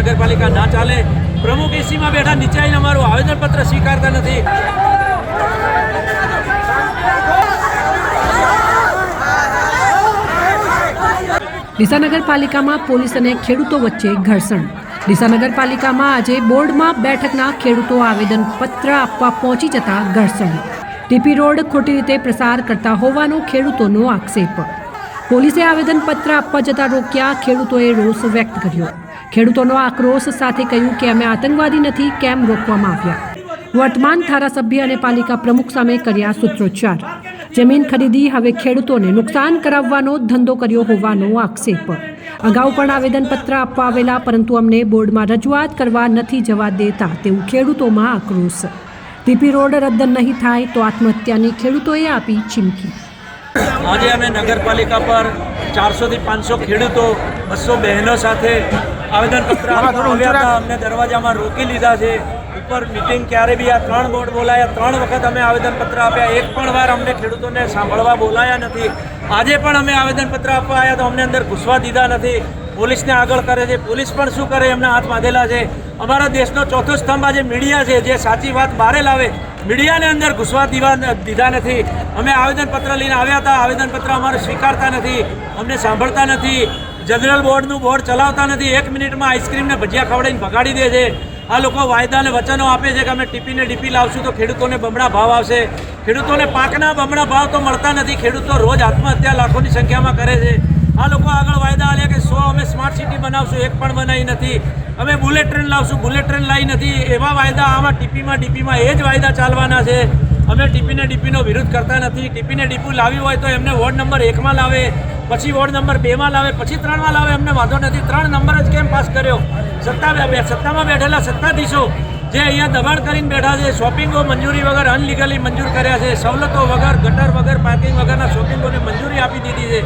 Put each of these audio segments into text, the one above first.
નગરપાલિકા ના ચાલે. પ્રમુખ એસીમાં બેઠા, નીચાઈને અમારું આવેદનપત્ર સ્વીકારતા નથી. ડીસા નગરપાલિકામાં પોલીસ અને ખેડૂતો વચ્ચે ઘર્ષણ. ડીસા નગરપાલિકામાં આજે બોર્ડમાં બેઠકના ખેડૂતો આવેદનપત્ર આપવા પહોંચી જતા ઘર્ષણ. ટીપી રોડ ખોટી રીતે પ્રસાર કરતા હોવાનો ખેડૂતોનો આક્ષેપ. પોલીસે આવેદનપત્ર આપવા જતા રોક્યા ખેડૂતોએ રોષ વ્યક્ત કર્યો. ખેડૂતોનો આક્રોશ સાથે કહ્યું કે અમે આતંકવાદી નથી, કેમ રોકવામાં આવ્યા? વર્તમાન ધારાસભ્ય અને પાલિકા પ્રમુખ સામે કર્યા સૂત્રોચ્ચાર. જમીન ખરીદી હવે ખેડૂતોને નુકસાન કરાવવાનો ધંધો કર્યો હોવાનો આક્ષેપ. અગાઉ પણ આવેદનપત્ર આપવા આવેલા, પરંતુ અમને બોર્ડમાં રજૂઆત કરવા નથી જવા દેતા તેવું ખેડૂતોમાં આક્રોશ. ટીપી રોડ રદ નહીં થાય તો આત્મહત્યાની ખેડૂતોએ આપી ચીમકી. આજે અમે નગરપાલિકા પર ચારસોથી પાંચસો ખેડૂતો બસો બહેનો સાથે આવેદનપત્ર આવ્યા હતા. અમને દરવાજામાં રોકી લીધા છે. ઉપર મિટિંગ ક્યારે બી આ ત્રણ બોર્ડ બોલાયા ત્રણ વખત અમે આવેદનપત્ર આપ્યા. એક પણ વાર અમને ખેડૂતોને સાંભળવા બોલાયા નથી. આજે પણ અમે આવેદનપત્ર આપવા આવ્યા તો અમને અંદર ઘૂસવા દીધા નથી. પોલીસને આગળ કરે છે. પોલીસ પણ શું કરે? એમના હાથ બાંધેલા છે. અમારા દેશનો ચોથો સ્તંભ આજે મીડિયા છે. જે સાચી વાત બહારે લાવે. મીડિયાને અંદર ઘૂસવા દીવા દીધા નથી. અમે આવેદનપત્ર લઈને આવ્યા હતા. આવેદનપત્ર અમારે સ્વીકારતા નથી. અમને સાંભળતા નથી. જનરલ બોર્ડનું બોર્ડ ચલાવતા નથી. એક મિનિટમાં આઈસ્ક્રીમને ભજીયા ખવડાવીને ભગાડી દે છે. આ લોકો વાયદા અને વચનો આપે છે કે અમે ટીપીને ડીપી લાવશું તો ખેડૂતોને બમણા ભાવ આવશે. ખેડૂતોને પાકના બમણા ભાવ તો મળતા નથી. ખેડૂતો રોજ આત્મહત્યા લાખોની સંખ્યામાં કરે છે. આ લોકો આગળ વાયદા આલ્યા કે બનાવશું, એક પણ બનાવી નથી. અમે બુલેટ ટ્રેન લાવશું, બુલેટ ટ્રેન લાવી નથી. એવા વાયદા આમાં ટીપીમાં, ડીપીમાં એ જ વાયદા ચાલવાના છે. અમે ટીપીને ડીપીનો વિરોધ કરતા નથી. ટીપીને ડીપી લાવી હોય તો એમને વોર્ડ નંબર એકમાં લાવે, પછી વોર્ડ નંબર બેમાં લાવે, પછી ત્રણમાં લાવે. એમને વાંધો નથી. ત્રણ નંબર જ કેમ પાસ કર્યો? સત્તા સત્તામાં બેઠેલા સત્તાધીશો જે અહીંયા દબાણ કરીને બેઠા છે શોપિંગો મંજૂરી વગર અનલીગલી મંજૂર કર્યા છે, સવલતો વગર, ગટર વગર પાર્કિંગ વગરના શોપિંગોને મંજૂરી આપી દીધી છે.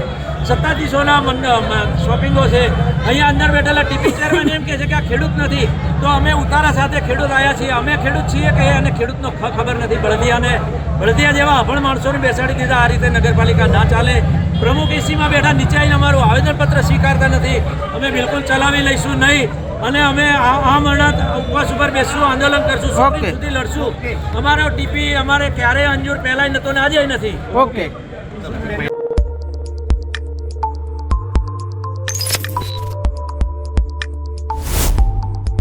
સત્તાધીશોના શોપિંગો છે. અહીંયા અંદર બેઠેલા ટીપી ચેરમેન એમ કહે છે કે આ ખેડૂત નથી. તો અમે ઉતારા સાથે ખેડૂત આવ્યા છીએ. અમે ખેડૂત છીએ કે અને ખેડૂતનો ખબર નથી. બળદિયાને બળદિયા જેવા અભણ માણસોને બેસાડી દીધા. આ રીતે નગરપાલિકા ના ચાલે. પ્રમુખ એસીમાં બેઠા. નીચે આવીને અમારું આવેદનપત્ર સ્વીકારતા નથી. અમે બિલકુલ ચલાવી લઈશું નહીં. અને અમે આ અનાથ ઉપવાસ ઉપર બેસશું આંદોલન કરશું સુધી લડશું. અમારો ટીપી અમારે ક્યારેય અંજુર પહેલાય નતો ને આજે નથી. ઓકે